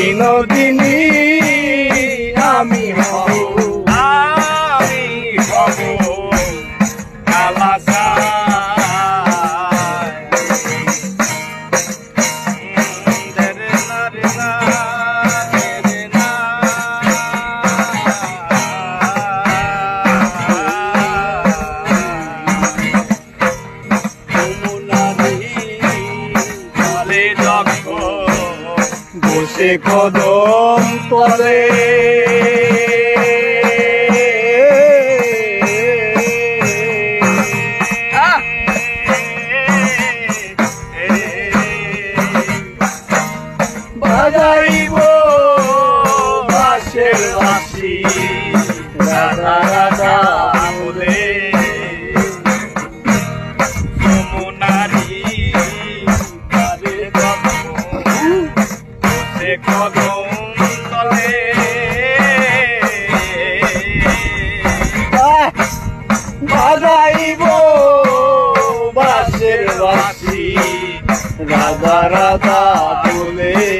বিনোদিনী। বসে কদম তলে বাজাইব বাঁশের বাঁশি রাধা রাধা। কদম তলে! বাজাইব বাঁশের বাঁশি রাধা রাধা বলে